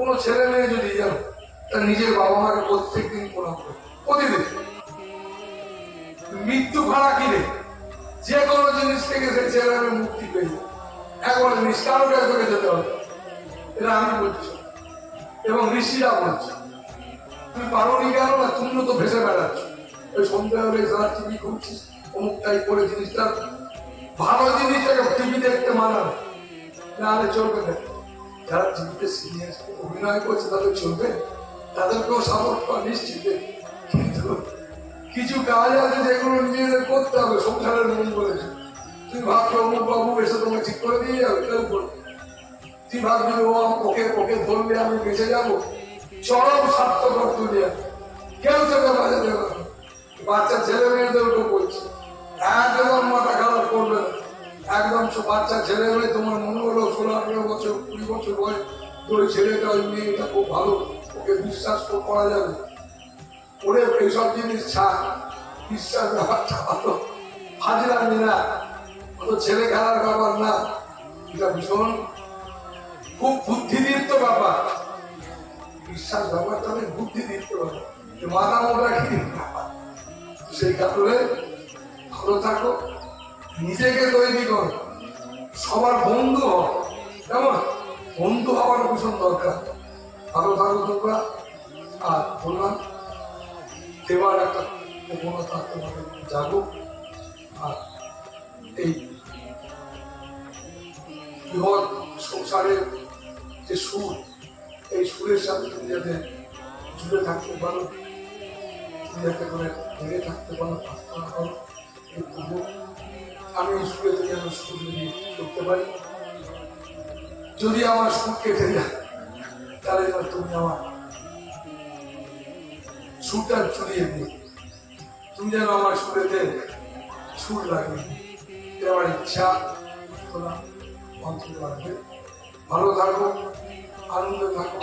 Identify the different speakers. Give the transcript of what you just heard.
Speaker 1: কোনো ছেলে মেয়ে যদি জানো, তার নিজের বাবা মাকে প্রত্যেক দিন প্রণাম করে প্রতিদিন। মৃত্যু ভাড়া কিনে যে কোনো জিনিস থেকে সে ছেলে মেয়ে মুক্তি পেয়ে একবার নিষ্কার করে যেতে হবে। এটা আমি বলছি। এবং ঋষিরা বলছে তুমি পারো নি কেন না? তুমি তো ভেসে বেড়াচ্ছ। ওই সন্ধ্যা হলে সারা টিভি খুলছিস, অমুক তাই করে জিনিসটা ভালো জিনিসটাকে টিভি দেখতে মানাবে। নাহলে চলবে না। যারা টিভিতে সিরিয়াস অভিনয় করছে, তাদের চলবে। তাদেরকেও সাপোর্ট করা নিশ্চিত। কিন্তু কিছু কাজ আছে যেগুলো নিজেদের করতে হবে, সংসারের মন বলেছে তুই ভাবছ অমুক বাবু এসে তোমাকে ঠিক করে দিয়ে যাবে, কেউ করবে তুই ভাববি ও ওকে ওকে ধরলে আমি বেঁচে যাব। চরম স্বার্থপর দুনিয়া। কেউ তোকে বাজাতে পারবে বাচ্চা ছেলে মেয়েদের ওটা বলছে একদম মাথা খারাপ করবে না একদম বাচ্চা ছেলে মেয়ে তোমার মনে হলো ষোলো আঠেরো বছর, কুড়ি বছর বয়স তো ওই ছেলেটা ওই মেয়েটা খুব ভালো, ওকে বিশ্বাস তো করা যাবে। ওরে এইসব জিনিস ছাড়, বিশ্বাস ব্যাপারটা ভালো। হাজিরা মিনা অত ছেলে খেলার ব্যাপার না। এটা ভীষণ, খুব বুদ্ধিদীপ্ত ব্যাপার। বিশ্বাস ব্যাপারটা অনেক বুদ্ধিদীপ্ত ব্যাপার। মাথা মোটা কি ব্যাপার? সেই কারণে ভালো থাকো, নিজেকে তৈরি করো। সবার বন্ধু হও কেমন? বন্ধু হওয়ার ভীষণ দরকার। ভালো থাকো তোমরা। আর বললাম দেওয়ার একটা প্রবণতা আর এই বৃহৎ সংসারের যে সুর, এই সুরের সাথে তুমি যাতে জুড়ে থাকতে পারো, তুমি যাতে করে থাকতে পারো, প্রার্থনা করো। আমি এই সুরে থেকে আমি সুর যদি করতে পারি। যদি আমার সুর কেটে যায়, তাহলে এবার তুমি আমার সুরটা চুরিয়ে দিও তুমি যেন আমার সুরেতে সুর লাগে আমার ইচ্ছা তোমরা অন্তত রাখবে। ভালো থাকো, আনন্দে থাকো।